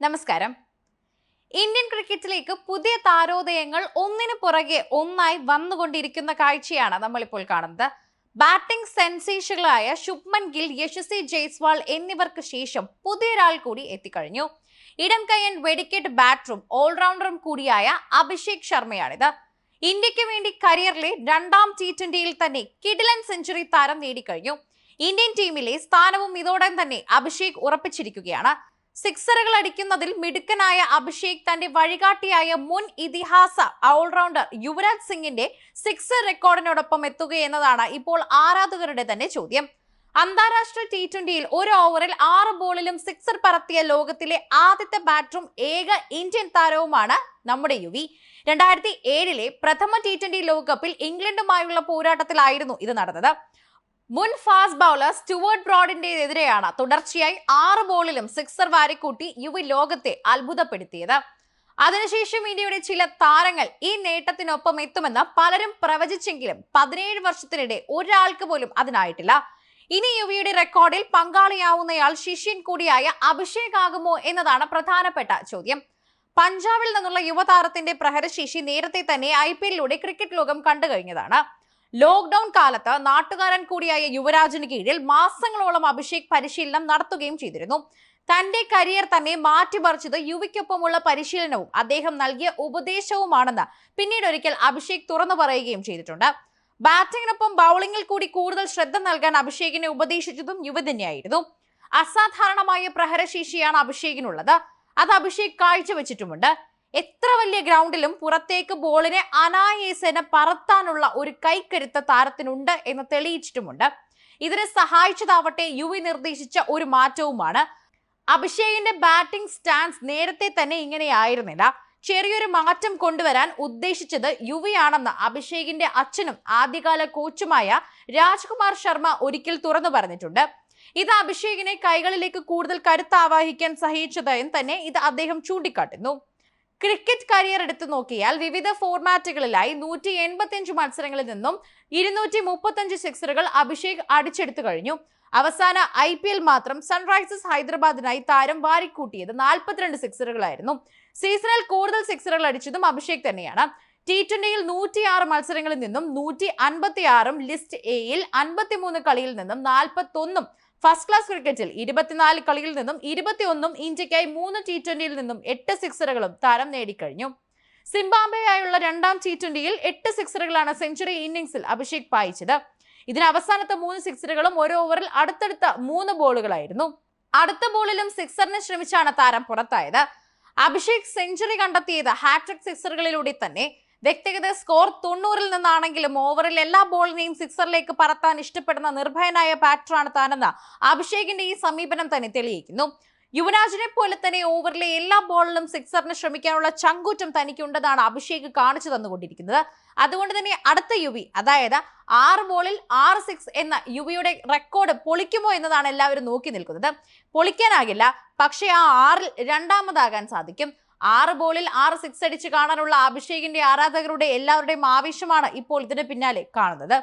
നമസ്കാരം. ഇന്ത്യൻ ക്രിക്കറ്റിലേക്ക് പുതിയ താരോദയങ്ങൾ ഒന്നിനു പുറകെ ഒന്നായി വന്നുകൊണ്ടിരിക്കുന്ന കാഴ്ചയാണ് നമ്മളിപ്പോൾ കാണുന്നത്. ബാറ്റിംഗ് സെൻസേഷനുകളായ ശുഭ്മൻ ഗിൽ യശസ്വി ജയ്സ്വാൾ എന്നിവർക്ക് ശേഷം പുതിയൊരാൾ കൂടി എത്തിക്കഴിഞ്ഞു. ഇടം കയ്യൻ വെഡിക്കേറ്റ് ബാറ്ററും ഓൾറൗണ്ടറും കൂടിയായ അഭിഷേക് ശർമ്മയാണിത്. ഇന്ത്യയ്ക്ക് വേണ്ടി കരിയറിലെ രണ്ടാം ടി ട്വന്റിയിൽ തന്നെ കിഡിലൻ സെഞ്ചുറി താരം നേടിക്കഴിഞ്ഞു. ഇന്ത്യൻ ടീമിലെ സ്ഥാനവും ഇതോടെ തന്നെ അഭിഷേക് ഉറപ്പിച്ചിരിക്കുകയാണ്. സിക്സറുകൾ അടിക്കുന്നതിൽ മിടുക്കനായ അഭിഷേക് തന്റെ വഴികാട്ടിയായ മുൻ ഇതിഹാസ ഓൾറൗണ്ടർ യുവരാജ് സിംഗിന്റെ സിക്സർ റെക്കോർഡിനോടൊപ്പം എത്തുകയെന്നതാണ് ഇപ്പോൾ ആരാധകരുടെ തന്നെ ചോദ്യം. അന്താരാഷ്ട്ര ടി ട്വന്റിയിൽ ഒരു ഓവറിൽ ആറ് ബോളിലും സിക്സർ പറത്തിയ ലോകത്തിലെ ആദ്യത്തെ ബാറ്ററും ഏക ഇന്ത്യൻ താരവുമാണ് നമ്മുടെ യുവി. രണ്ടായിരത്തി ഏഴിലെ പ്രഥമ ടി ട്വന്റി ലോകകപ്പിൽ ഇംഗ്ലണ്ടുമായുള്ള പോരാട്ടത്തിലായിരുന്നു ഇത് നടന്നത്. മുൻ ഫാസ്റ്റ് ബൗളർ സ്റ്റുവർട്ട് ബ്രോഡിന്റെ എതിരെയാണ് തുടർച്ചയായി ആറ് ബോളിലും സിക്സർ വാരിക്കൂട്ടി യുവ ലോകത്തെ അത്ഭുതപ്പെടുത്തിയത്. അതിനുശേഷം ഇന്ത്യയുടെ ചില താരങ്ങൾ ഈ നേട്ടത്തിനൊപ്പം എത്തുമെന്ന് പലരും പ്രവചിച്ചെങ്കിലും പതിനേഴ് വർഷത്തിനിടെ ഒരാൾക്ക് പോലും അതിനായിട്ടില്ല. ഇനി യുവിയുടെ റെക്കോർഡിൽ പങ്കാളിയാവുന്നയാൾ ശിഷ്യൻ കൂടിയായ അഭിഷേക് ആകുമോ എന്നതാണ് പ്രധാനപ്പെട്ട ചോദ്യം. പഞ്ചാബിൽ നിന്നുള്ള യുവതാരത്തിന്റെ പ്രഹരശേഷി നേരത്തെ തന്നെ ഐ പി എല്ലിലൂടെ ക്രിക്കറ്റ് ലോകം കണ്ടു കഴിഞ്ഞതാണ് ലോക്ക്ഡൌൺ കാലത്ത് നാട്ടുകാരൻ കൂടിയായ യുവരാജിന് കീഴിൽ മാസങ്ങളോളം അഭിഷേക് പരിശീലനം നടത്തുകയും ചെയ്തിരുന്നു. തന്റെ കരിയർ തന്നെ മാറ്റിമറിച്ചത് യുവിക്കൊപ്പമുള്ള പരിശീലനവും അദ്ദേഹം നൽകിയ ഉപദേശവുമാണെന്ന് പിന്നീട് ഒരിക്കൽ അഭിഷേക് തുറന്നു പറയുകയും ചെയ്തിട്ടുണ്ട്. ബാറ്റിംഗിനൊപ്പം ബൗളിംഗിൽ കൂടി കൂടുതൽ ശ്രദ്ധ നൽകാൻ അഭിഷേകിനെ ഉപദേശിച്ചതും യുവ തന്നെയായിരുന്നു. അസാധാരണമായ പ്രഹരശേഷിയാണ് അഭിഷേകിനുള്ളത്. അത് അഭിഷേക് കാഴ്ചവെച്ചിട്ടുമുണ്ട്. എത്ര വലിയ ഗ്രൗണ്ടിലും പുറത്തേക്ക് ബോളിനെ അനായേസേന പറത്താനുള്ള ഒരു കൈക്കരുത്ത താരത്തിനുണ്ട് എന്ന് തെളിയിച്ചിട്ടുമുണ്ട്. ഇതിനെ സഹായിച്ചതാവട്ടെ യുവി നിർദ്ദേശിച്ച ഒരു മാറ്റവുമാണ്. അഭിഷേകിന്റെ ബാറ്റിംഗ് സ്റ്റാൻസ് നേരത്തെ തന്നെ ഇങ്ങനെയായിരുന്നില്ല. ചെറിയൊരു മാറ്റം കൊണ്ടുവരാൻ ഉദ്ദേശിച്ചത് യുവിയാണെന്ന് അഭിഷേകിന്റെ അച്ഛനും ആദ്യകാല കോച്ചുമായ രാജ്കുമാർ ശർമ്മ ഒരിക്കൽ തുറന്നു പറഞ്ഞിട്ടുണ്ട്. ഇത് അഭിഷേകിനെ കൈകളിലേക്ക് കൂടുതൽ കരുത്താവാഹിക്കാൻ സഹായിച്ചതായും തന്നെ ഇത് അദ്ദേഹം ചൂണ്ടിക്കാട്ടുന്നു. ക്രിക്കറ്റ് കരിയർ എടുത്തു നോക്കിയാൽ വിവിധ ഫോർമാറ്റുകളിലായി നൂറ്റി എൺപത്തിയഞ്ച് മത്സരങ്ങളിൽ നിന്നും ഇരുന്നൂറ്റി മുപ്പത്തഞ്ച് സിക്സറുകൾ അഭിഷേക് അടിച്ചെടുത്തു കഴിഞ്ഞു. അവസാന ഐ പി എൽ മാത്രം സൺറൈസേഴ്സ് ഹൈദരാബാദിനായി താരം വാരിക്കൂട്ടിയത് നാൽപ്പത്തിരണ്ട് സിക്സറുകളായിരുന്നു സീസണിൽ കൂടുതൽ സിക്സറുകൾ അടിച്ചതും അഭിഷേക് തന്നെയാണ്. ടി ട്വന്റിയിൽ നൂറ്റിയാറ് മത്സരങ്ങളിൽ നിന്നും നൂറ്റി അൻപത്തിയാറും ലിസ്റ്റ് എയിൽ അൻപത്തിമൂന്ന് കളിയിൽ നിന്നും നാൽപ്പത്തൊന്നും ഫസ്റ്റ് ക്ലാസ് ക്രിക്കറ്റിൽ ഇരുപത്തിനാല് കളിയിൽ നിന്നും ഇരുപത്തിയൊന്നും ഇന്ത്യക്കായി മൂന്ന് ടി ട്വന്റിയിൽ നിന്നും എട്ട് സിക്സറുകളും താരം നേടിക്കഴിഞ്ഞു. സിംബാബ്വേയായുള്ള രണ്ടാം ടി ട്വന്റിയിൽ എട്ട് സിക്സറുകളാണ് സെഞ്ചുറി ഇന്നിംഗ്സിൽ അഭിഷേക് പായിച്ചത്. ഇതിന് അവസാനത്തെ മൂന്ന് സിക്സറുകളും ഒരു ഓവറിൽ അടുത്തടുത്ത മൂന്ന് ബോളുകളായിരുന്നു. അടുത്ത ബോളിലും സിക്സറിന് ശ്രമിച്ചാണ് താരം പുറത്തായത്. അഭിഷേക് സെഞ്ചുറി കണ്ടെത്തിയത് ഹാട്രിക് സിക്സറുകളിലൂടെ തന്നെ. വ്യക്തിഗത സ്കോർ തൊണ്ണൂറിൽ നിന്നാണെങ്കിലും ഓവറിൽ എല്ലാ ബോളിനെയും സിക്സറിലേക്ക് പറത്താൻ ഇഷ്ടപ്പെടുന്ന നിർഭയനായ ബാറ്ററാണ് താനെന്ന് അഭിഷേകിന്റെ ഈ സമീപനം തന്നെ തെളിയിക്കുന്നു. യുവരാജിനെ പോലെ തന്നെ ഓവറിലെ എല്ലാ ബോളിലും സിക്സറിന് ശ്രമിക്കാനുള്ള ചങ്കൂറ്റം തനിക്കുണ്ടെന്നാണ് അഭിഷേക് കാണിച്ചു തന്നുകൊണ്ടിരിക്കുന്നത്. അതുകൊണ്ട് തന്നെ അടുത്ത യുവി അതായത് ആറ് ബോളിൽ ആറ് സിക്സ് എന്ന യുവിയുടെ റെക്കോർഡ് പൊളിക്കുമോ എന്നതാണ് എല്ലാവരും നോക്കി നിൽക്കുന്നത്. പൊളിക്കാനാകില്ല പക്ഷേ ആ ആറിൽ രണ്ടാമതാകാൻ സാധിക്കും. ആറ് ബോളിൽ ആറ് സിക്സ് അടിച്ച് കാണാനുള്ള അഭിഷേകിന്റെ ആരാധകരുടെ എല്ലാവരുടെയും ആവേശമാണ് ഇപ്പോൾ ഇതിന് പിന്നാലെ കാണുന്നത്.